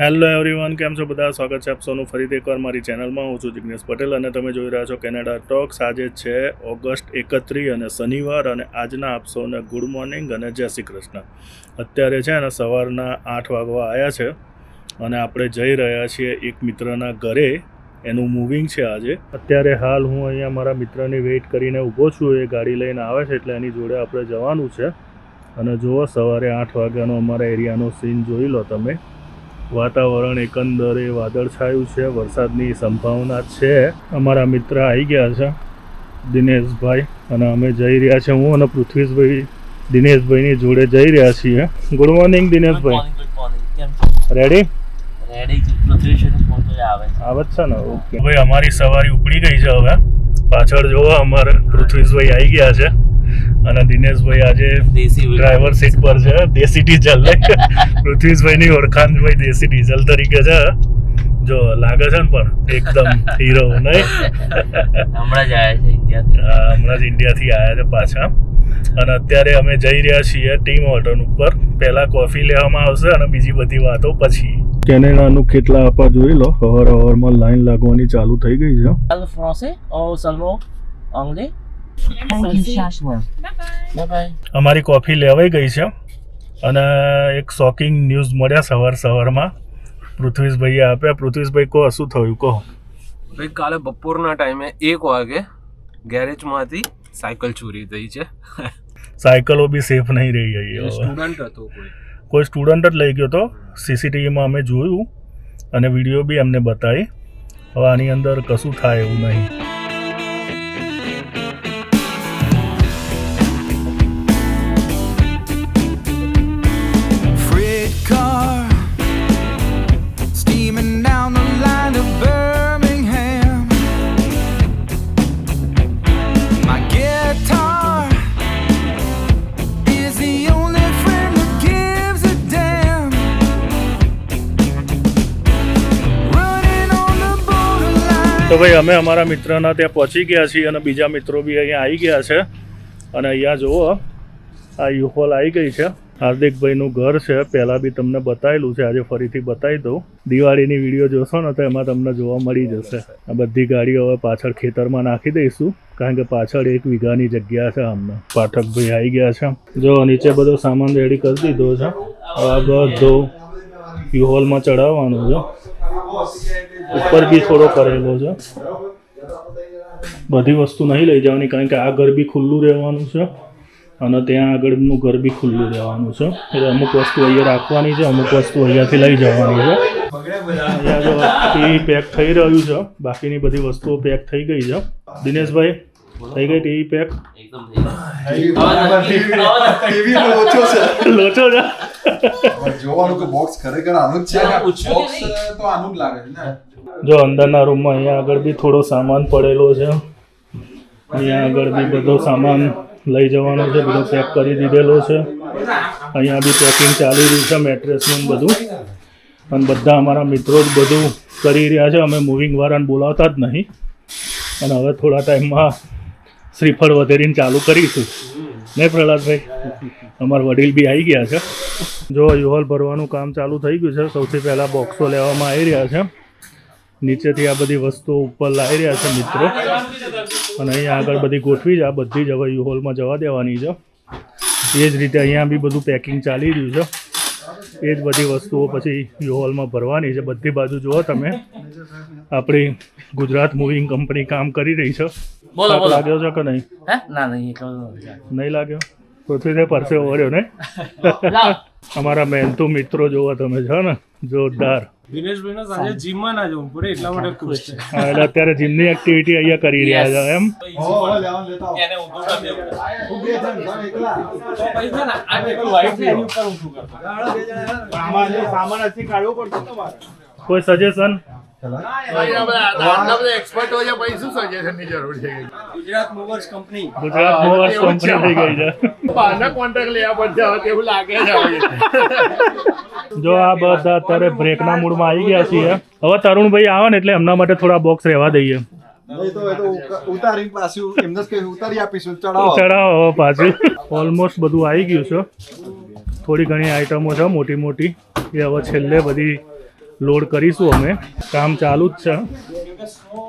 Hello everyone કેમ છો બધા? સ્વાગત છે આપ સૌનું ફરીથી એકવાર મારી ચેનલમાં. હું છું જિજ્ઞેશ પટેલ અને તમે જોઈ રહ્યા છો કેનેડા ટોક્સ આજે છે ઓગસ્ટ એકત્રીસ અને શનિવાર અને આજના આપ સૌને ગુડ મોર્નિંગ અને જય શ્રી કૃષ્ણ. અત્યારે છે ને સવારના આઠ વાગવા આવ્યા છે અને આપણે જઈ રહ્યા છીએ એક મિત્રના ઘરે. એનું મૂવિંગ છે આજે. અત્યારે હાલ હું અહીંયા મારા મિત્રની વેઇટ કરીને ઊભો છું. એ ગાડી લઈને આવે છે એટલે એની જોડે આપણે જવાનું છે. અને જુઓ, સવારે આઠ વાગ્યાનો અમારા એરિયાનો સીન જોઈ લો તમે. વાતાવરણ એકંદરે વાદળછાયું છે વરસાદની સંભાવના છે. અમારા મિત્ર આવી ગયા છે દિનેશભાઈ. અને અમે જઈ રહ્યા છીએ હું અને પૃથ્વીશભાઈ દિનેશભાઈની જોડે જઈ રહ્યા છીએ. Good morning Dineshbhai. રેડી આવે છે. ને? ઓકે ભાઈ અમારી સવારી ઉપડી ગઈ છે હવે. પાછળ જોવો અમારે પૃથ્વીશભાઈ આવી ગયા છે. અને દિનેશભાઈ આજે ડ્રાઈવર સીટ પર છે. દેશી ડીઝલ પૃથ્વીશભાઈની ઓળખાણ ભાઈ દેશી ડીઝલ તરીકે છે. જો લાગે છે ને પણ એકદમ હીરો નહીં. હમણાં જ આવ્યા છે ઇન્ડિયાથી. હા, હમણાં જ ઇન્ડિયાથી આવ્યા છે પાછા. અને અત્યારે અમે જઈ રહ્યા છીએ ટીમ હોટલ ઉપર. પહેલા કોફી લેવામાં આવશે અને બીજી બધી વાતો પછી. કેનેડાનું કેટલા આપા જોઈ લો. હવાર હવારમાં લાઈન લાગવાની ચાલુ થઈ ગઈ છે. ફ્રાન્સે français ou seulement અમારી કોફી લેવાઈ ગઈ છે અને એક શોકિંગ ન્યૂઝ મળ્યા સવાર સવારમાં. પૃથ્વીશભાઈએ આપ્યા. પૃથ્વીશભાઈ કહો શું થયું? કહો. ભાઈ કાલે બપોરના ટાઈમે એક વાગે ગેરેજમાંથી સાયકલ ચોરી થઈ છે. સાયકલો બી સેફ નહીં રહી ગઈ. સ્ટુડન્ટ હતો કોઈ. કોઈ સ્ટુડન્ટ જ લઈ ગયો તો સીસીટીવીમાં અમે જોયું અને વીડિયો બી અમને બતાવી. હવે આની અંદર કશું થાય એવું નહીં. ભાઈ, અમે અમારા મિત્રના ત્યાં પહોંચી ગયા છીએ અને બીજા મિત્રો બી અહીંયા આવી ગયા છે. અને અહીંયા જુઓ, આ યુહોલ આવી ગઈ છે. હાર્દિકભાઈનું ઘર છે. પહેલાં બી તમને બતાવેલું છે. આજે ફરીથી બતાવી દઉં. દિવાળીની વીડિયો જોશો ને તો એમાં તમને જોવા મળી જશે. આ બધી ગાડીઓ હવે પાછળ ખેતરમાં નાખી દઈશું. કારણ કે પાછળ એક વીઘાની જગ્યા છે અમને. પાઠકભાઈ આવી ગયા છે. જો, નીચે બધો સામાન રેડી કરી દીધો છે. આ બધો યુહોલમાં ચડાવવાનું છે. ઉપર બી થોડો કરેલો છે. બધી વસ્તુ નહીં લઈ જવાની કારણ કે આ ઘર બી ખુલ્લું રહેવાનું છે અને ત્યાં આગળનું ઘર બી ખુલ્લું રહેવાનું છે. એટલે અમુક વસ્તુ અહીંયા રાખવાની છે, અમુક વસ્તુ અહીંયાથી લઈ જવાની છે. અહીંયા પેક થઈ રહ્યું છે, બાકીની બધી વસ્તુઓ પેક થઈ ગઈ છે. દિનેશભાઈ થઈ ગઈ ટીવી પેક એકદમ થઈ ગયું. ઓછો છે. લોચો છે? જોવાનું કે બોક્સ ખરેખર આનું જ છે બોક્સ તો આનું જ લાગે છે ને. જો અંદરના રૂમમાં અહીંયા આગળ બી થોડો સામાન પડેલો છે. અહીંયા આગળ બી બધો સામાન લઈ જવાનો છે બધો પેક કરી દીધેલો છે. અહીંયા બી પેકિંગ ચાલી રહ્યું છે મેટ્રેસનું બધું. અને બધા અમારા મિત્રો જ બધું કરી રહ્યા છે. અમે મૂવિંગ વાળાને બોલાવતા જ નહીં. અને હવે થોડા ટાઈમમાં શ્રીફળ વધેરીને ચાલુ કરીશું. ને પ્રહલાદભાઈ? અમારા વડીલ બી આવી ગયા છે. જો યુહલ ભરવાનું કામ ચાલુ થઈ ગયું છે સૌથી પહેલાં બોક્સો લેવામાં આવી રહ્યા છે. નીચેથી આ બધી વસ્તુઓ ઉપર લાવી રહ્યા છે મિત્રો. અને અહીંયા આગળ બધી ગોઠવી છે. આ બધી જ હવે યુહોલમાં જવા દેવાની છે. એ જ રીતે અહીંયા બી બધું પેકિંગ ચાલી રહ્યું છે. એ જ બધી વસ્તુઓ પછી યુહોલમાં ભરવાની છે. બધી બાજુ જુઓ તમે. આપણી ગુજરાત મૂવિંગ કંપની કામ કરી રહી છે. બોલો બોલો. લાગ્યો છે કે નહીં? ના નહીં નહીં લાગ્યો? પૃથ્વીને પરસે ઓર્યો ને? અમારા મહેનતુ મિત્રો જોવા તમે છો ને? જોરદાર. દિનેશભાઈ સાંજે જીમમાં ના જવું પડે એટલા માટે ખુશ છે એટલે અત્યારે જીમની એક્ટિવિટી અહીંયા કરી રહ્યા છે એમ. એને ઊભું કરી દેવું. ઊભી છે ને, તમે એકલા. તો પછી છે ને આ પેલું white છે એની ઉપર ઊભું કરતા. કોઈ suggestion Gujarat movers company Gujarat movers company થઈ ગઈ છે. જો આ બધા અત્યારે બ્રેકના મૂડમાં આવી ગયા છીએ. હવે તરુણભાઈ આવે ને એટલે એમના માટે થોડા બોક્સ રહેવા દઈએ. નહીં તો એ તો ઉકા- ઉતારીને પાછું એમને જ કહી ઉતારી આપીશું ચડાવો ચડાવો પાછું. ઓલમોસ્ટ બધું આવી ગયું છે. થોડી ઘણી આઈટમો છે મોટી મોટી એ હવે છેલ્લે બધી લોડ કરીશું અમે. કામ ચાલુ જ છે.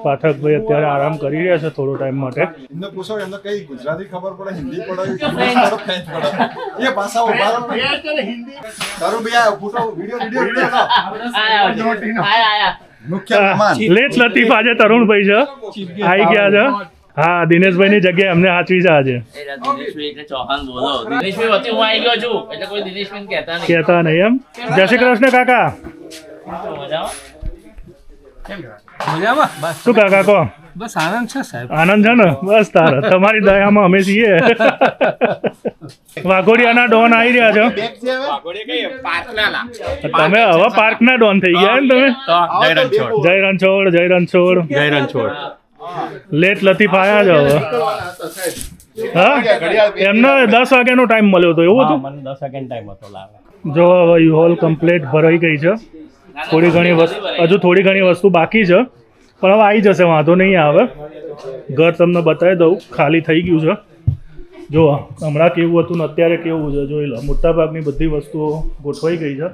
પાઠકભાઈ અત્યારે આરામ કરી રહ્યા છે થોડો ટાઈમ માટે. એમને પૂછો એમને કઈ ગુજરાતી ખબર પડે હિન્દી પડે ફ્રેન્ચ પડે? એ ભાષા ઊભા રહો તારું ભાઈ આ ફોટો વિડિયો વિડિયો વિડિયો આયા આયા. આયા મુખ્ય મહેમાન. લેટ લતીફ આજે તરુણભાઈ છે. આવી ગયા છે. હા દિનેશભાઈની જગ્યાએ અમને સાચવી છે આજે. દિનેશભાઈ એટલે બોલો. દિનેશભાઈ હું આવી ગયો છું. એટલે કોઈ દિનેશભાઈ કહેતા નહીં. કહેતા નહીં એમ. જય શ્રી કૃષ્ણ કાકા. મજામાં? બસ શું કાકા કહો? બસ આનંદ છે સાહેબ. આનંદ છે ને? બસ તારા. તમારી દયામાં અમે છીએ. વાઘોડિયાના ડોન આવી રહ્યા છો. તમે હવે પાર્કના ડોન થઈ ગયા ને તમે? જય રણછોડ જય રણછોડ જય રણછોડ લેટ લતીફ આયા જ હવે. હા? એમને દસ વાગ્યાનો ટાઈમ મળ્યો હતો. એવું હતું? મને દસ વાગ્યાનો ટાઈમ હતો લાવે. જો હવે યુ હોલ કમ્પ્લીટ ભરાઈ ગઈ છે. થોડી ઘણી વસ્તુ હજુ થોડી ઘણી વસ્તુ બાકી છે. પણ હવે આવી જશે વાંધો નહીં આવે. ઘર તમને બતાવી દઉં. ખાલી થઈ ગયું છે. જો હમણાં કેવું હતું ને અત્યારે કેવું છે જોઈ લો. મોટાભાગની બધી વસ્તુઓ ગોઠવાઈ ગઈ છે.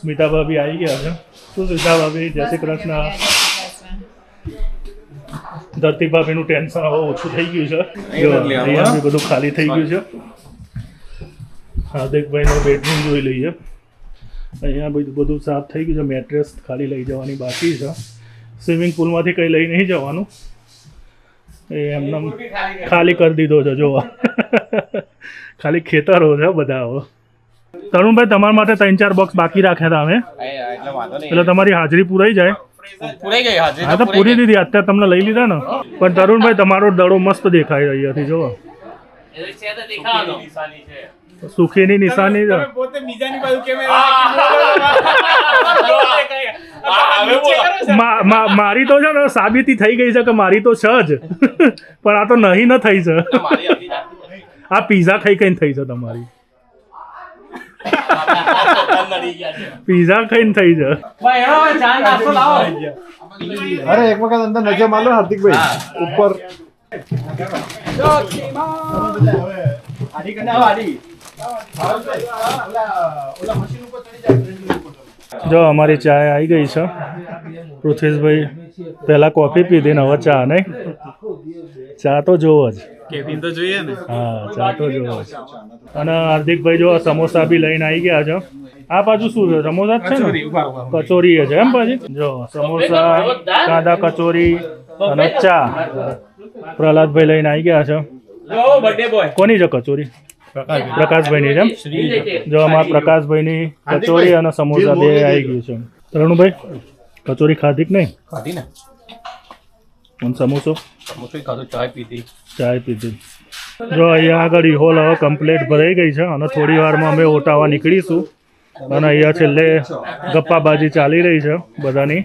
સ્મિતા ભાભી આવી ગયા છે. શું સ્મિતા ભાભી જય શ્રી કૃષ્ણ. ધરતી ભાભીનું ટેન્શન હવે ઓછું થઈ ગયું છે. જો અહીંયા બધું ખાલી થઈ ગયું છે. હાર્દિકભાઈનો બેડરૂમ જોઈ લઈએ. અહીંયા બધું બધું સાફ થઈ ગયું છે. મેટ્રેસ ખાલી લઈ જવાની બાકી છે. સ્વિમિંગ પુલમાંથી કંઈ લઈ નહીં જવાનું. એ એમને ખાલી કરી દીધો. છે જોવા. ખાલી ખેતરો છે બધા હવે. તરુણભાઈ તમારા માટે ત્રણ ચાર બોક્સ બાકી રાખ્યા હતા અમે. એટલે વાંધો નહીં. એટલે તમારી હાજરી પૂરાઈ જાય. પૂરાઈ ગઈ હાજરી હા તો પૂરી દીધી. અત્યારે તમને લઈ લીધા ને. પણ તરુણભાઈ તમારો દડો મસ્ત દેખાય અહીંયાથી જોવો. સુખીની નિશાની છે. મા- મા- મારી તો છે ને સાબિતી થઈ ગઈ છે કે મારી તો છે જ. પણ આ તો નહીં ન થઈ છે. આ પીઝા ખાઈ ખાઈને થઈ છે તમારી. પીઝા ખાઈને થઈ છે. અરે એક વખત અંદર નજર મારો હાર્દિકભાઈ. ઉપર. જો અમારી ચા આવી ગઈ છે. પૃથ્વીશભાઈ પહેલાં કોફી પીધી ને હવે ચા નહીં. ચા તો જોવો જ. કેફીન તો જોઈએ ને. હા ચા તો જોવો જ. અને હાર્દિકભાઈ જો સમોસા બી લઈને આવી ગયા છે. આ બાજુ શું છે? સમોસા છે ને? કચોરી છે એમ પાછી? જો સમોસા કાંદા કચોરી અને ચા. પ્રહલાદભાઈ લઈને આવી ગયા છે. કોની છે કચોરી? પ્રકાશભાઈની છે જો અમારા પ્રકાશભાઈની કચોરી અને સમોસા બે આવી ગયું છે. રણુભાઈ કચોરી ખાધી કે નહીં? ખાધી ને. અને સમોસો? સમોસો ખાધો ચાય પીધી. ચાય પીધી. જો અહીંયા આગળ હોલ હવે કમ્પ્લીટ ભરાઈ ગઈ છે અને થોડી વારમાં અમે ઓટાવા નીકળીશું. અને અહીંયા છેલ્લે ગપ્પાબાજી ચાલી રહી છે બધાની.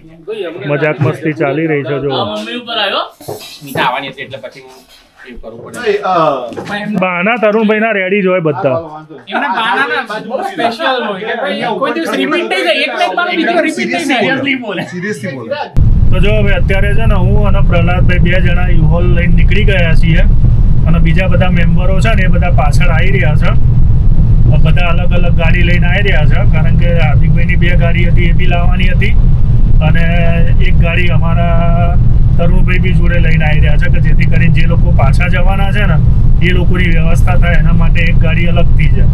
મજાક મસ્તી ચાલી રહી છે જો આ તરુણભાઈ બાના તરુણભાઈના રેડી જ હોય બધા. એમને બાનાના બહુ સ્પેશિયલ હોય કે ભાઈ કોઈ દિવસ રિપીટ નહીં થાય એક ને બાર બીજી વાર રિપીટ નહીં સિરિયસલી બોલે. Seriously બોલો. તો જો હવે અત્યારે છે ને હું અને પ્રહલાદભાઈ બે જણા યુહોલ લઈને નીકળી ગયા છીએ. અને બીજા બધા મેમ્બરો છે ને એ બધા પાછળ આવી રહ્યા છે. બધા અલગ અલગ ગાડી લઈને આવી રહ્યા છે. કારણ કે હાર્દિકભાઈની બે ગાડી હતી એ બી લાવવાની હતી. અને એક ગાડી અમારા તરુણભાઈ બી જોડે લઈને આવી રહ્યા છે કે જેથી કરીને જે લોકો પાછા જવાના છે ને, એ લોકોની વ્યવસ્થા થાય, એના માટે એક ગાડી અલગથી છે.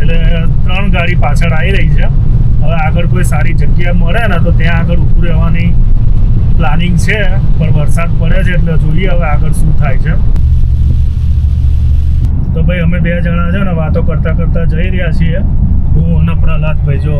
એટલે ત્રણ ગાડી પાછળ આવી રહી છે. હવે આગળ કોઈ સારી જગ્યા મળે ને, તો ત્યાં આગળ ઊભું રહેવાની પ્લાનિંગ છે, પણ વરસાદ પડે છે એટલે જોઈએ હવે આગળ શું થાય છે. તો ભાઈ, અમે બે જણા છે ને, વાતો કરતા કરતા જઈ રહ્યા છીએ. હું અને પ્રહલાદભાઈ, જો.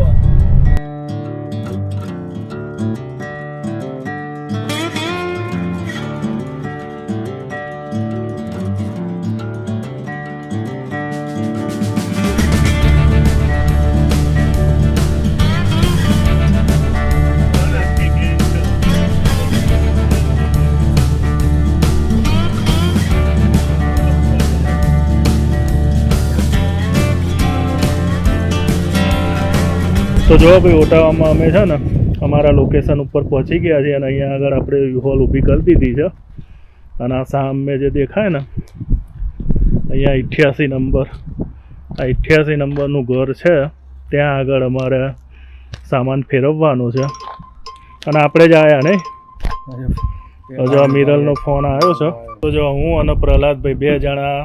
તો જો ભાઈ ઓટાવામાં અમે છે ને અમારા લોકેશન ઉપર પહોંચી ગયા છીએ અને અહીંયા આગળ આપણે હોલ ઊભી કરી દીધી છે. અને આ સામે જે દેખાય ને અહીંયા અઠ્યાસી નંબર આ અઠ્યાસી નંબરનું ઘર છે. ત્યાં આગળ અમારે સામાન ફેરવવાનો છે. અને આપણે જ આવ્યા નહીં? જો આ મિરલનો ફોન આવ્યો છે. તો જો હું અને પ્રહલાદભાઈ બે જણા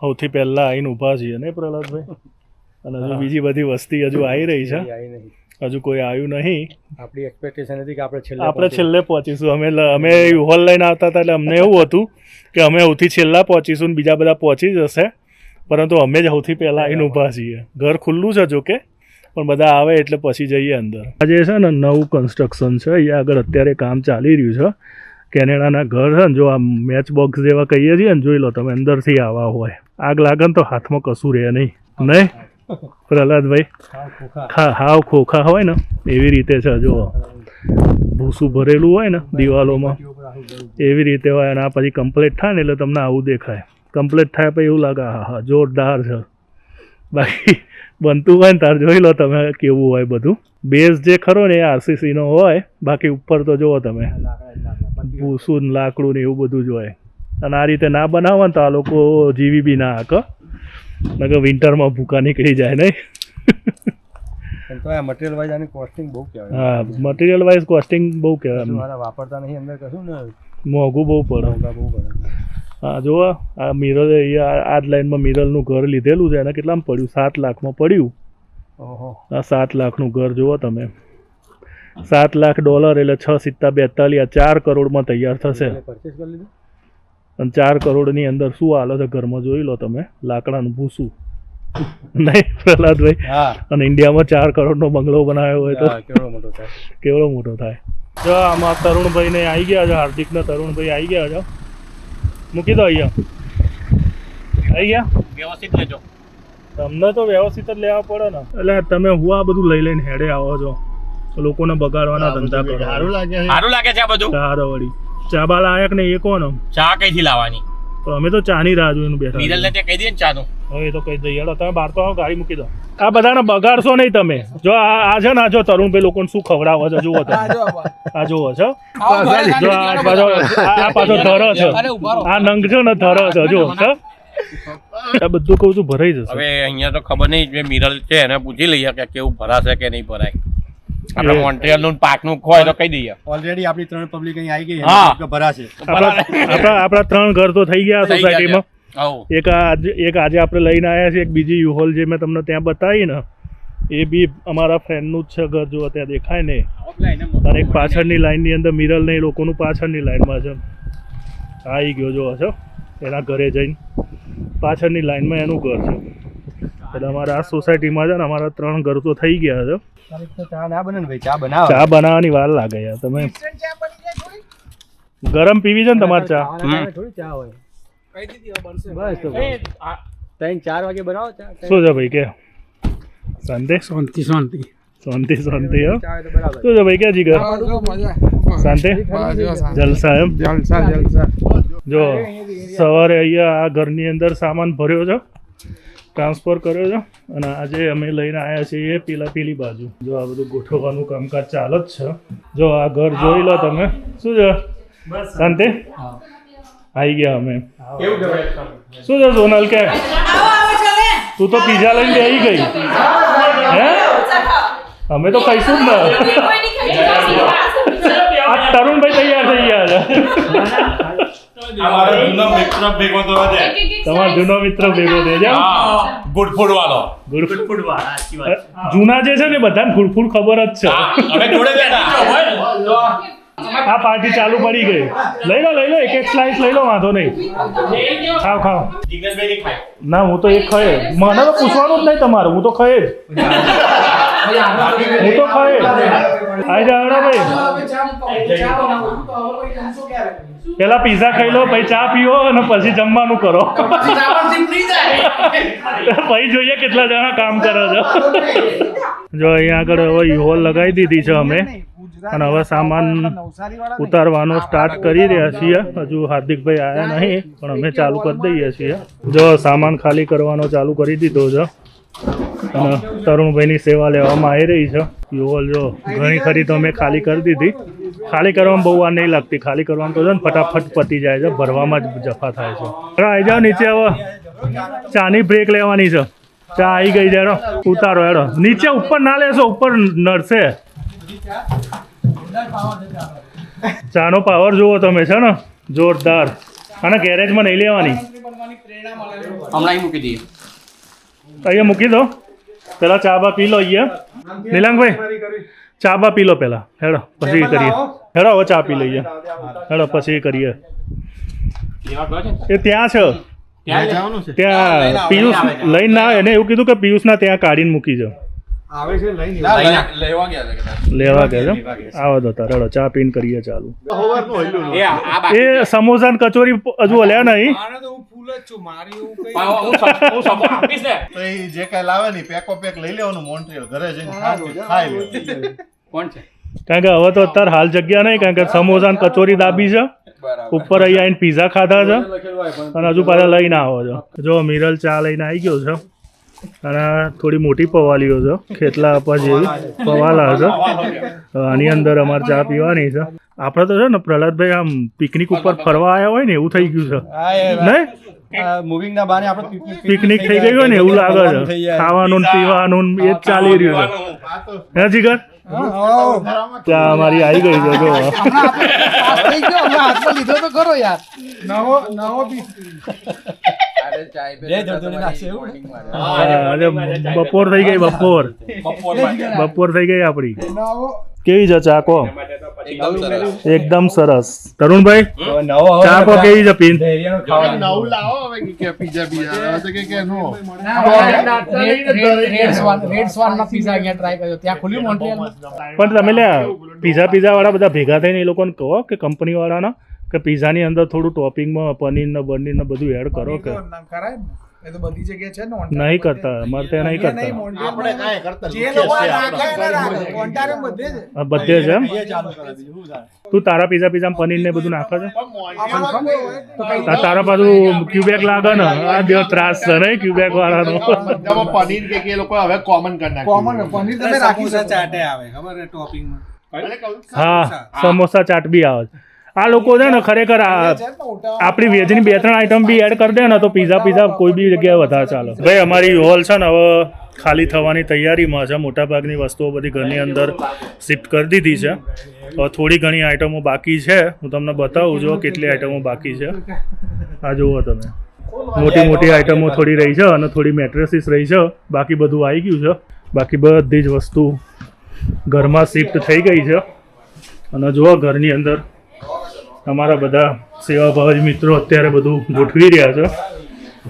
સૌથી પહેલાં આવીને ઊભા છીએ નહીં પ્રહલાદભાઈ? અને હજુ બીજી બધી વસ્તી હજુ આવી રહી છે. હજુ કોઈ આવ્યું નહીં. આપણી એક્સપેક્ટેશન હતી કે આપણે છેલ્લે આપણે છેલ્લે પહોંચીશું. અમે અમે હોલ લઈને આવતા હતા એટલે અમને એવું હતું કે અમે સૌથી છેલ્લા પહોંચીશું ને બીજા બધા પહોંચી જશે. પરંતુ અમે જ સૌથી પહેલાં આવીને ઊભા છીએ. ઘર ખુલ્લું છે જોકે પણ બધા આવે એટલે પછી જઈએ અંદર. આજે છે ને નવું કન્સ્ટ્રક્શન છે. અહીંયા આગળ અત્યારે કામ ચાલી રહ્યું છે. કેનેડાના ઘર છે ને જો આ મેચ બોક્સ જેવા કહીએ છીએ ને જોઈ લો તમે અંદરથી આવા હોય. આગ લાગે ને તો હાથમાં કશું રહે નહીં. નહીં? પ્રહલાદભાઈ હાવ ખોખા હોય ને એવી રીતે છે જુઓ. ભૂસું ભરેલું હોય ને દિવાલોમાં. એવી રીતે હોય અને આ પછી કમ્પ્લીટ થાય ને એટલે તમને આવું દેખાય. કમ્પ્લીટ થાય પછી એવું લાગે હા હા જોરદાર છે. બાકી બનતું હોય ને તાર જોઈ લો તમે કેવું હોય બધું. બેઝ જે ખરો ને એ આરસીસીનો હોય. બાકી ઉપર તો જુઓ તમે. ભૂસું ને લાકડું ને એવું બધું જ હોય. અને આ રીતે ના બનાવો ને તો આ લોકો જીવી બી ના હાક નકર વિન્ટરમાં ભૂકા નીકળી જાય નહીં? તો આ મટીરિયલ વાઇઝ આની કોસ્ટિંગ બહુ કહેવાય. હા મટીરિયલ વાઇઝ કોસ્ટિંગ બહુ કહેવાય એમ. મારા વાપરતા નહીં અંદર કશું ને? મોંઘું બહુ પડે. બહુ પડે. હા જુઓ આ મિરર આ જ લાઈનમાં મિરરનું ઘર લીધેલું છે એને કેટલામાં પડ્યું? સાત લાખમાં પડ્યું. ઓહો. આ સાત લાખનું ઘર જુઓ તમે. સાત લાખ ડોલર એટલે છ સિત્તા બેતાલીસ ચાર કરોડમાં તૈયાર થશે. પરચેસ કરી લીધું? અને ચાર કરોડની અંદર શું હાલે છે ઘરમાં જોઈ લો તમે લાકડાનું ભૂસું. નહીં પ્રહલાદભાઈ. અને ઇન્ડિયામાં ચાર કરોડનો બંગલો બનાવ્યો હોય તો? કેવડો મોટો થાય? કેવડો મોટો થાય? જો આમાં તરુણભાઈને આવી ગયા છે હાર્દિકના તરુણભાઈ આવી ગયા છો. મૂકી દો અહીંયા. આવી ગયા? વ્યવસ્થિત લેજો. તમને તો વ્યવસ્થિત જ લેવા પડે ને. એટલે તમે હું આ બધું લઈ લઈને હેડે આવો છો. લોકોને બગાડવાના ધંધા કરો. સારું લાગે છે. સારું લાગે છે આ બધું? ચાર વળી. ચા બા લાયક ને એ કોનો ચા કઈથી લાવવાની? તો અમે તો ચાની રાહ જોઈને બેઠા નીરલ ને. ત્યાં કહી દે ને ચાનું. હવે તો કહી દઈએ હેડો તમે બહાર તો આવો ગાડી મૂકી દો. આ બધાને બગાડશો નહીં તમે. જો આ છે ને આ જો તરુણભાઈ લોકોને શું ખવડાવો છો જુઓ તમે. આ જુઓ છો. જો આ પાછો આ આ પાછો ધરો છે. આ નંગ છે ને ધરો છે જુઓ છો. આ બધું કહું છું ભરાઈ જશે. હવે અહીંયા તો ખબર નહીં જે મિરલ છે એને પૂછી લઈએ કે કેવું ભરાશે કે નહીં ભરાય. આપણે મોન્ટ્રિયલનું પાકનું હોય તો કહી દઈએ. ઓલરેડી આપણી ત્રણ પબ્લિક અહીં આવી ગઈ હા. છે. ભરાશે આપણા આપણા ત્રણ ઘર તો થઈ ગયા થઈ ગયા સોસાયટીમાં એક આજે એક આજે આપણે લઈને આવ્યા છીએ એક બીજી યુહોલ જે મેં તમને ત્યાં બતાવી ને એ બી અમારા ફ્રેન્ડનું જ છે ઘર જો ત્યાં દેખાય ને અને એક પાછળની લાઈનની અંદર મિરલ ને એ લોકોનું પાછળની લાઈનમાં છે. આવી ગયો જો છો એના ઘરે જઈને પાછળની લાઈનમાં એનું ઘર છે. એટલે અમારા આ સોસાયટીમાં છે ને અમારા ત્રણ ઘર તો થઈ ગયા છે. ચા ના બને ને ભાઈ ચા બનાવો. ચા બનાવવાની વાર લાગે યાર તમે ગરમ પીવી છે ને તમારે ચા? ચા હોય. બસ તો ત્રણ ચાર વાગે બનાવો ચા. શું છે ભાઈ કે? શાંતિ? શાંતિ શાંતિ. શાંતિ શાંતિ શું છે ભાઈ ક્યાં જીગર શાંતિ. જલસા એમ? જલસા જલસા. જો સવારે અહીંયા આ ઘરની અંદર સામાન ભર્યો છે. ટ્રાન્સફર કર્યો છે અને આજે અમે લઈને આવ્યા છીએ પેલા પેલી બાજુ. જો આ બધું ગોઠવવાનું કામકાજ ચાલે જ છે. જો આ ઘર જોઈ લો તમે. શું છે? શાંતિ? આવી ગયા અમે. શું છે સોનલ કે? તું તો પીઝા લઈને બેસી ગઈ. હે અમે તો કહીશું જ ને. તરુણભાઈ તૈયાર થઈ ગયા છે. તમારો જૂનો મિત્ર ભેગો વાળો ગુડફૂડ જૂના જે છે ને બધાને ગુડફૂડ ખબર જ છે. અમે જોડે બેઠા. આ પાર્ટી ચાલુ પડી ગઈ. લઈ લો લઈ લો એક એક સ્લાઇસ લઈ લો વાંધો નહીં. ખાવ ખાવ ના હું તો એક ખાય મને તો પૂછવાનું જ નહીં તમારું હું તો ખાય જ. હું તો ખાય આઈ જાઓ ભાઈ. પેલા પીઝા ખાઈ લો પછી ચા પીવો અને પછી જમવાનું કરો. પછી જોઈએ કેટલા જણા કામ કરો છો. જો અહીંયા આગળ હવે યુહોલ લગાવી દીધી છે અમે. અને હવે સામાન ઉતારવાનો સ્ટાર્ટ કરી રહ્યા છીએ. હજુ હાર્દિકભાઈ આવ્યા નહીં પણ અમે ચાલુ કરી દઈએ છીએ. જો સામાન ખાલી કરવાનો ચાલુ કરી દીધો છે. અને તરુણભાઈની સેવા લેવામાં આવી રહી છે. યુવલ જો ઘણી ખરી તો મેં ખાલી કરી દીધી. ખાલી કરવામાં બહુ વાર નહીં લાગતી. ખાલી કરવાનું તો છે ને ફટાફટ પતી જાય છે. ભરવામાં જ જફા થાય છે. આવી જાઓ નીચે હવે. ચાની બ્રેક લેવાની છે. ચા આવી ગઈ છે ઉતારો હેડો. નીચે ઉપર ના લેશો ઉપર નડશે. ચાનો પાવર જુઓ તમે છે ને. જોરદાર. અને ગેરેજમાં નહીં લેવાની. હમણાં મૂકી દઈએ. અહીંયા મૂકી દો. પેલા ચા બા પી લો અહીંયા. નીલાંગભાઈ ચા બા પી લો પેલા. હેડો પછી કરીએ. હેડો હવે ચા પી લઈએ. હેડો પછી કરીએ. એ ત્યાં છે. ત્યાં પિયુષ લઈને ના આવે. એને એવું કીધું કે પિયુષના ત્યાં કાઢીને મૂકી જાઓ. લેવા ગયા હતા લેવા ગયા છે. આવો દો તાર હેડો ચા પીને કરીએ ચાલુ. એ સમોસા ને કચોરી હજુ હલ્યા નહીં. તો જ છું. મારી એવું કઈ હું સપ- હું સપોર્ટ આપીશ ને. તો એ જે કઈ લાવે ને પેકો પેક લઈ લેવાનું મોન્ટ્રીયલ ઘરે જઈને ખાવાનું, ખાઈ લેવાનું. કોણ છે? કારણ કે હવે તો અત્યારે હાલ જગ્યા નહીં કારણ કે સમોસા ને કચોરી દાબી છે ઉપર અહીંયા આવીને પીઝા ખાધા છે અને હજુ પાછા લઈને આવો છો. જો મિરલ ચા લઈને આવી ગયો છે અને થોડી મોટી પવાલીઓ છે ખેતલા આપવા જેવી પવાલા છે. હવે આની અંદર અમારે ચા પીવાની છે. આપણે તો છે ને પ્રહલાદભાઈ આમ પિકનિક ઉપર ફરવા આવ્યા હોય ને એવું થઈ ગયું છે. નહીં? મૂવિંગ ના બાને આપણે પિકનિક થઈ ગઈ ને એવું લાગે છે. ખાવાનું ને પીવાનું એ જ ચાલી રહ્યું છે. હે જીગર? ચા અમારી આવી ગઈ છે જો. નવો આજે બપોર થઈ ગઈ બપોર. બપોર થઈ ગઈ આપણી કેવી છે ચા કો? એકદમ સરસ. તરુણભાઈ ચા કો કેવી છે પીન? કર્યો. પણ તમે લ્યા પીઝા પીઝા વાળા બધા ભેગા થઈને એ લોકોને કહો કે કંપની વાળાના કે પીઝાની અંદર થોડું ટોપિંગમાં પનીર ને બનીર ને બધું એડ કરો કે? એ તો બધી જગ્યાએ છે ને નહીં કરતા અમારે ત્યાં નહીં કરતા. આપણે કાંઈ કરતા જે લોકો રાખે એને રાખે કોન્ટારમ બધે છે બધે છે એમ? તું તારા પીઝા પીઝા પનીર ને બધું નાખે છે? તારા પાછું ક્યુબેક લાગે ને આ બે ત્રાસ છે નહીં ક્યુબેક વાળાનો. પનીર કે કે લોકો હવે કોમન કરી નાખે કોમન પનીર તમે રાખી શકો. ચાટે આવે ખબર ટોપિંગમાં હા સમોસા ચાટ બી આવે છે. આ લોકો છે ને ખરેખર આપણી વેજની બે ત્રણ આઈટમ બી એડ કરી દે ને તો પીઝા પીઝા કોઈ બી જગ્યાએ વધારે ચાલે. ભાઈ અમારી હોલ છે ને હવે ખાલી થવાની તૈયારીમાં છે. મોટાભાગની વસ્તુઓ બધી ઘરની અંદર શિફ્ટ કરી દીધી છે. હવે થોડી ઘણી આઈટમો બાકી છે. હું તમને બતાવું જો કેટલી આઈટમો બાકી છે. આ જુઓ તમે. મોટી મોટી આઈટમો થોડી રહી છે અને થોડી મેટ્રેસીસ રહી છે. બાકી બધું આવી ગયું છે. બાકી બધી જ વસ્તુ ઘરમાં શિફ્ટ થઈ ગઈ છે. અને જુઓ ઘરની અંદર અમારા બધા સેવાભાવી મિત્રો અત્યારે બધું ગોઠવી રહ્યા છે.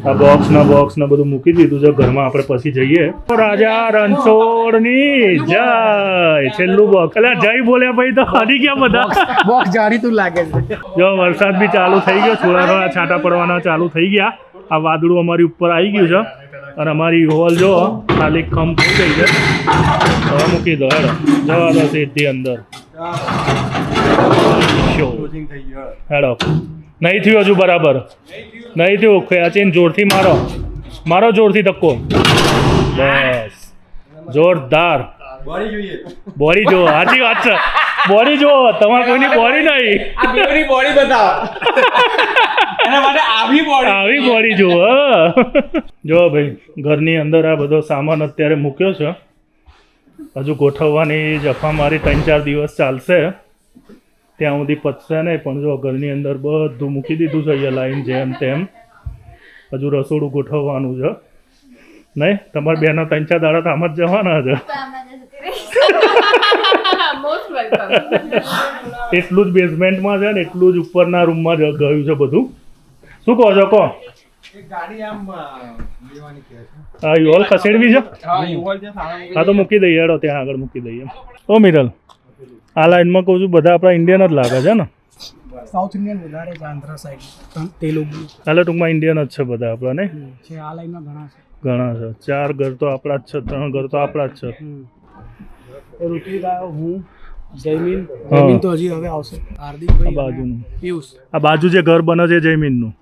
આ બોક્સ ના બોક્સ ને બધું મૂકી દીધું છે. ઘરમાં આપણે પછી જઈએ. રાજા રણછોડની જય. છેલ્લું બોક્સ એટલે જય બોલ્યા ભાઈ તો હરી ગયા બધા. બોક્સ જાણીતું લાગે છે. જો વરસાદ બી ચાલુ થઈ ગયો. થોડા છાંટા પડવાના ચાલુ થઈ ગયા. આ વાદળું અમારી ઉપર આવી ગયું છે. અને અમારી હોલ જો ખાલી ખમ થઈ ગઈ છે. હવે મૂકી દો હેડો. જવા દો સીધી અંદર. શો હેડો નહીં થયું હજુ બરાબર. નહીં થયું. ખેંચીને જોરથી મારો. મારો જોરથી ધક્કો. બસ. જોરદાર. બોડી જુઓ. સાચી વાત છે. બોડી જુઓ. તમારે કોઈની બોડી નહીં. body બતાવો. એના માટે આવી બોડી આવી બોડી જુઓ જો ભાઈ ઘરની અંદર આ બધો સામાન અત્યારે મૂક્યો છે. હજુ ગોઠવવાની જફા મારી ત્રણ ચાર દિવસ ચાલશે. ત્યાં સુધી પચશે નહીં પણ જો ઘરની અંદર બધું મૂકી દીધું છે અહીંયા લાઈન જેમ તેમ હજુ રસોડું ગોઠવવાનું છે. નહીં? તમારે બેના ત્રણ ચાર દાડા તો આમ જ જવાના છે. એટલું જ બેઝમેન્ટમાં છે ને એટલું જ ઉપરના રૂમમાં જ ગયું છે બધું. શું કહો છો કહો? હા યુ યોલ ખસેડવી છે? હા તો મૂકી દઈએ હેડો ત્યાં આગળ મૂકી દઈએ. ઓ મિરલ. આ લાઈનમાં કહું છું બધા આપણા ઇન્ડિયન જ લાગે છે ને? સાઉથ ઇન્ડિયન વધારે છે આંધ્રા સાઈડ તેલુગુ. એટલે ટૂંકમાં ઇન્ડિયન જ છે બધા આપણા ને છે આ લાઈનમાં ઘણા છે. ઘણા છે. ચાર ઘર તો આપણા જ છે ત્રણ ઘર તો આપણા જ છે. ઋત્વિક આવ્યો હું જયમીન. જયમીન તો હજી હવે આવશે. આ હાર્દિકભાઈ બાજુનું. પિયુષ. આ બાજુ જે ઘર બને છે જયમીનનું.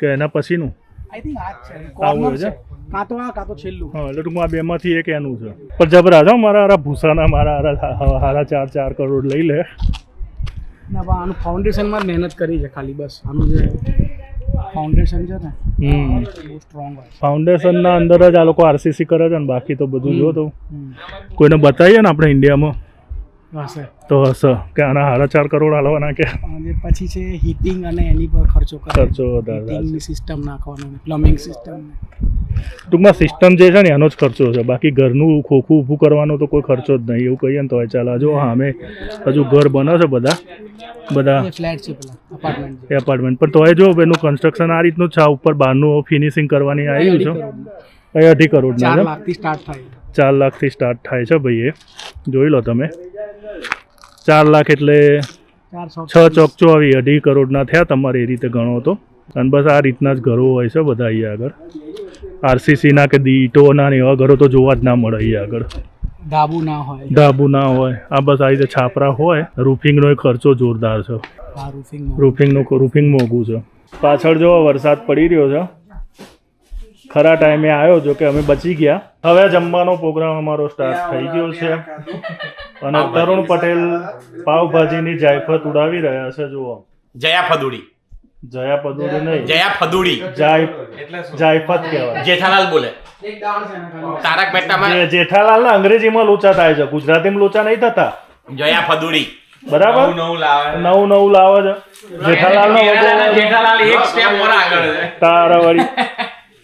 કે એના પછીનું? આઈ થિંક આ જ છે. કોર્નર છે? કાં તો આ કાં તો છેલ્લું. હા એટલે ટૂંકમાં આ બેમાંથી એક એનું છે. પણ જબરા મારા હારા ભૂસાના મારા હારા હારા ચાર ચાર કરોડ લઈ લે. ના પણ આનું ફાઉન્ડેશનમાં જ મહેનત કરી છે ખાલી બસ. આનું જે ફાઉન્ડેશન છે ને હમ. સ્ટ્રોંગ હોય. ફાઉન્ડેશનના અંદર જ આ લોકો આરસીસી કરે છે ને બાકી તો બધું જો તો. કોઈને બતાવીએ ને આપણે ઇન્ડિયામાં તો હશે કે આના સાડા ચાર કરોડ હાલવાના કે? પછી છે હીટિંગ અને એની પર ખર્ચો ખર્ચો વધારે સિસ્ટમ નાખવાનો પ્લમ્બિંગ સિસ્ટમ ટૂંકમાં સિસ્ટમ જે છે ને એનો જ ખર્ચો છે. બાકી ઘરનું ખોખું ઊભું કરવાનો તો કોઈ ખર્ચો જ નહીં એવું કહીએ ને તો ચાલે. જો હા અમે હજુ ઘર બને છે બધા બધા ફ્લેટ છે પેલા અપાર્ટમેન્ટ એ એપાર્ટમેન્ટ પણ તોય જો એનું કન્સ્ટ્રક્શન આ રીતનું છે. ઉપર બહારનું ફિનિશિંગ કરવાની આવ્યું છે. અહીં અઢી કરોડ ચાર લાખથી સ્ટાર્ટ થાય. ચાર લાખથી સ્ટાર્ટ થાય છે ભાઈ એ. જોઈ લો તમે. ચાર લાખ એટલે છ ચોક ચોવી અઢી કરોડના થયા તમારે એ રીતે ગણો તો. અને બસ આ રીતના જ ઘરો હોય છે બધા અહીંયા આગળ. આરસીસીના કે દીટોના ને એવા ઘરો તો જોવા જ ના મળે અહીંયા આગળ. ધાબુ ના હોય. ધાબુ ના હોય. આ બસ આ રીતે છાપરા હોય. રૂફિંગનો ખર્ચો જોરદાર છે. રૂફિંગનું રૂફિંગ મોંઘું છે. પાછળ જો વરસાદ પડી રહ્યો છે. ખરા ટાઈમે આવ્યો જો કે અમે બચી ગયા. હવે જમવાનો પ્રોગ્રામ અમારો સ્ટાર્ટ થઈ ગયો છે. અને તરુણ પટેલ પાવભાજીની જાયફત ઉડાવી રહ્યા છે જુઓ. જયા ફદુડી. જયા પદુડી નહીં. જયા ફદુડી. જાય જાયફત કહેવાય. જેઠાલાલ બોલે. તારક મહેતામાં જેઠાલાલ ના અંગ્રેજીમાં લોચા થાય છે ગુજરાતીમાં લોચા નહીં થતા. જયા ફદુડી. બરાબર? નવું નવું લાવે છે. જેઠાલાલ નો જેઠાલાલ એક સ્ટેપ પર આગળ છે. તારા વળી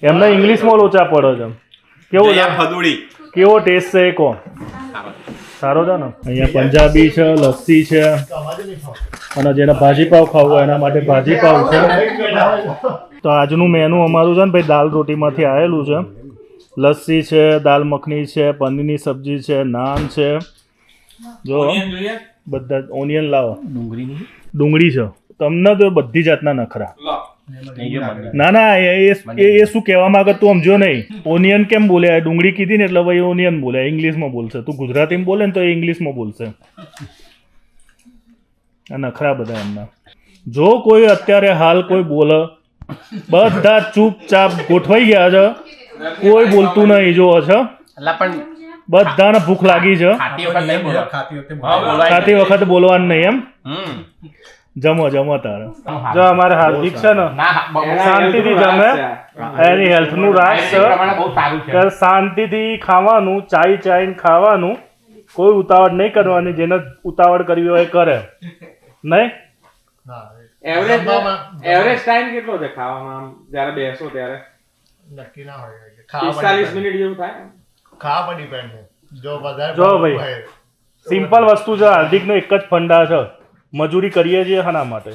એમને ઇંગ્લિશમાં લોચા પડે છે. કેવો જયા ફદુડી. કેવો ટેસ્ટ છે એ કોણ સારો છે ને? અહીંયા પંજાબી છે લસ્સી છે. અને જેને ભાજી પાવ ખાવું હોય એના માટે ભાજી પાવ છે. તો આજનું મેનુ અમારું છે ને ભાઈ દાલ રોટીમાંથી આવેલું છે. લસ્સી છે દાલ મખની છે પનીરની સબ્જી છે નાન છે. જો બધા ઓનિયન લાવો. ડુંગળી છે. તમને તો બધી જાતના નખરા. ના ના એ એ- શું કહેવા માંગે તું સમજો નહીં. ઓનિયન કેમ બોલ્યા? ડુંગળી કીધી ને એટલે ભાઈ ઓનિયન બોલે ઇંગ્લિશમાં બોલશે. તું ગુજરાતીમાં બોલે ને તો એ ઇંગ્લિશમાં બોલશે. આ નખરા બધા એમના. જો કોઈ અત્યારે હાલ કોઈ બોલે બધા ચૂપચાપ ગોઠવાઈ ગયા છે. કોઈ બોલતું નહીં જો છે. બધાને ભૂખ લાગી છે. ખાતી વખત બોલો. બોલવાનું નહીં એમ? જમો જમો તારે. જો અમારે હાર્દિક છે ને? ના શાંતિથી જમે. એની હેલ્થનું રાખ છે. શાંતિથી ખાવાનું ચાઈ ચાઈ ખાવાનું. કોઈ ઉતાવળ નહીં કરવાની જેને ઉતાવળ કરવી હોય એ કરે. નહીં? એવરેજ એવરેજ ટાઈમ કેટલો છે ખાવામાં? જ્યારે બેસો ત્યારે? નક્કી ના હોય પિસ્તાલીસ મિનિટ જેવું થાય? ખાવા પર ડિપેન્ડ છે. જો વધારે જો ભાઈ. સિમ્પલ વસ્તુ છે હાર્દિકનો એક જ ફંડા છે. મજૂરી કરીએ છીએ શાના માટે?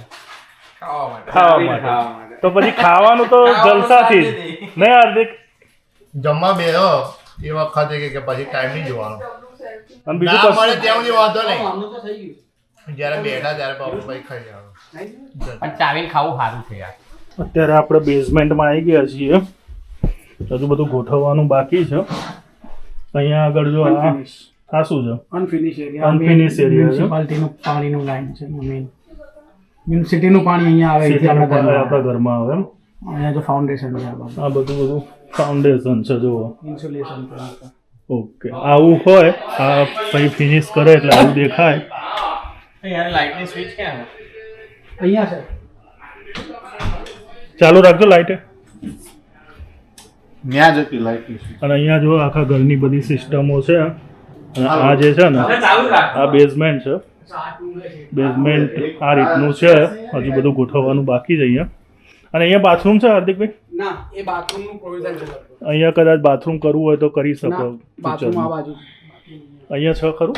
ખાવા માટે. તો પછી ખાવાનું તો જલસાથી જ. નહીં. હાર્દિક? જમવા બેસો એ વખતે કે- કે પછી ટાઈમ નહીં જોવાનો. અને બીજું ના મળે ત્યાં સુધી વાંધો નહીં. જ્યારે બેઠા ત્યારે પછી ખાઈ જવાનું પણ ચાવીને ખાવું સારું છે યાર. અત્યારે આપણે બેઝમેન્ટમાં આવી ગયા છીએ. હજુ બધું ગોઠવવાનું બાકી છે. અહીંયા આગળ જો આ આ શું છે? અનફિનિશ એરિયા અનફિનિશ એરિયા છે. મ્યુનિસિપાલિટીનું પાણીનું લાઈન છે મેઇન મ્યુનિસિટીનું પાણી અહીંયા આવે છે આપણા ઘરમાં. આવે એમ? અહીંયા જો ફાઉન્ડેશન છે આ આ બધું બધું ફાઉન્ડેશન છે જુઓ. Insulation okay. આવું હોય આ પછી ફિનિશ કરે એટલે આવું દેખાય. યાર લાઇટની સ્વિચ ક્યાં અહીંયા છે. ચાલુ રાખજો લાઇટે ત્યાં જતી લાઈટ અને અહીંયા જો આખા ઘરની બધી સિસ્ટમો છે. આ જે છે ને આ બેઝમેન્ટ છે. બેઝમેન્ટ આ રીતનું છે. હજુ બધું ગોઠવવાનું બાકી છે અહીંયા. અને અહીંયા બાથરૂમ છે હાર્દિકભાઈ? ના એ બાથરૂમનું પ્રોવિઝન છે અહીંયા કદાચ બાથરૂમ કરવું હોય તો કરી શકો. અહીંયા છે ખરું?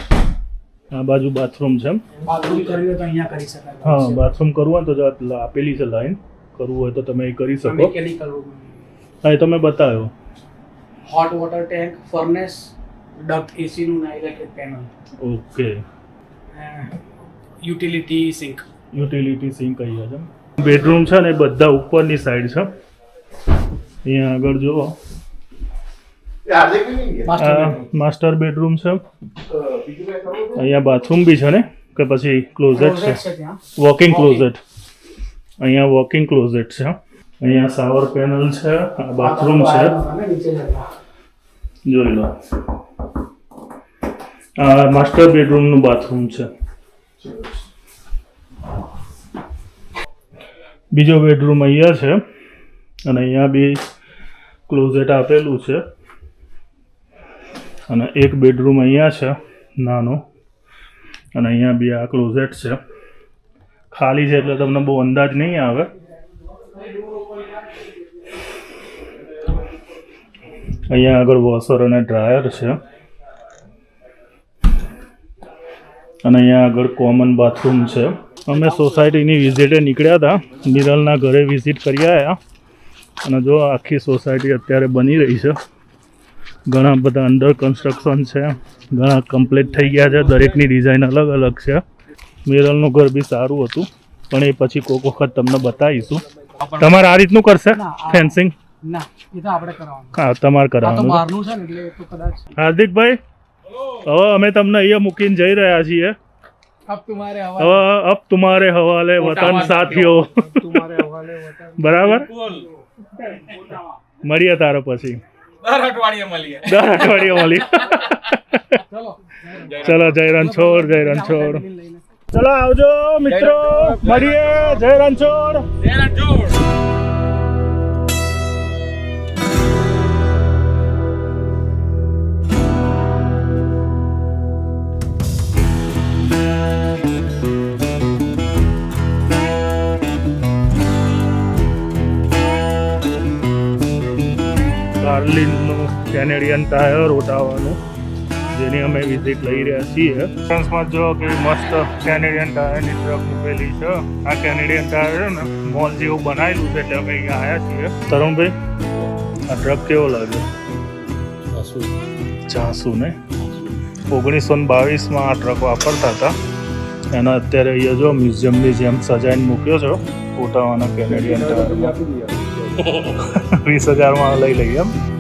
આ બાજુ બાથરૂમ છે એમ. બાથરૂમ કરવી હોય તો અહીંયા કરી શકાય. હા બાથરૂમ કરવું હોય તો આપેલી છે લાઈન કરવું હોય તો તમે એ કરી શકો. હા એ તમે બતાવ્યો. Hot water tank furnace duct AC નું ના electric panel okay utility sink utility sink અહીંયા છે. બેડરૂમ છે ને એ બધા ઉપરની સાઈડ છે. અહીંયા આગળ જુઓ. માસ્ટર બેડરૂમ છે. અહીંયા બાથરૂમ બી છે ને કે પછી ક્લોઝેટ છે. છે વોકિંગ ક્લોઝેટ અહીંયા વોકિંગ ક્લોઝેટ છે. અહીંયા સાવર પેનલ છે બાથરૂમ છે. જોઈ લો. આ માસ્ટર બેડરૂમનું બાથરૂમ છે. બીજો બેડરૂમ અહીંયા છે અને અહીંયા બી ક્લોઝેટ આપેલું છે અને એક બેડરૂમ અહીંયા છે નાનો અને અહીંયા બી આ ક્લોઝેટ છે. ખાલી છે એટલે તમને બહુ અંદાજ નહીં આવે. અહીંયા આગળ વોશર અને ડ્રાયર છે. અને અહીંયા આગળ કોમન બાથરૂમ છે. અમે સોસાયટીની વિઝિટે નીકળ્યા હતા. મિરલના ઘરે વિઝિટ કરી આવ્યા અને જો આખી સોસાયટી અત્યારે બની રહી છે. ઘણા બધા અંડર કન્સ્ટ્રક્શન છે. ઘણા કમ્પ્લીટ થઈ ગયા છે. દરેકની ડિઝાઇન અલગ અલગ છે. મિરલનું ઘર બી સારું હતું. પણ એ પછી કોક વખત તમને બતાવીશું. તમારે આ રીતનું કરશે? ફેન્સિંગ ના એ તો આપણે કરવાનું હા તમારે આ તો કરાવવાનું બહારનું છે ને એટલે એ તો કદાચ હાર્દિકભાઈ? હવે અમે તમને અહીંયા મૂકીને જઈ રહ્યા છીએ. અબ તમારે હવે અબ તમારે હવાલે વતન સાથીઓ. બરાબર? મળીએ તારે પછી. દર અઠવાડિયે મળીએ. દર અઠવાડિયે મળીએ. ચલો જય રણછોડ જય રણછોડ ચલો આવજો મિત્રો. મળીએ જય રણછોડ ગાર્લિનનું કેનેડિયન ટાયર ઉઠાવવાનું જેની અમે વિઝિટ લઈ રહ્યા છીએ. ફ્રાન્સમાં જો કે મસ્ત કેનેડિયન ટાયરની ટ્રક મૂકેલી છે. આ કેનેડિયન ટાયર છે ને મોલ જેવું બનાવેલું છે એટલે અમે અહીંયા આવ્યા છીએ. તરુણભાઈ આ ટ્રક કેવો લાગે ચાસુ. ને? ઓગણીસો ને બાવીસમાં આ ટ્રક વાપરતા હતા. એના અત્યારે અહીંયા જો મ્યુઝિયમની જેમ સજાઈને મૂક્યો છે ઉઠાવવાના કેનેડિયન ટાયરમાં વીસ હજારમાં લઈ લઈએ એમ.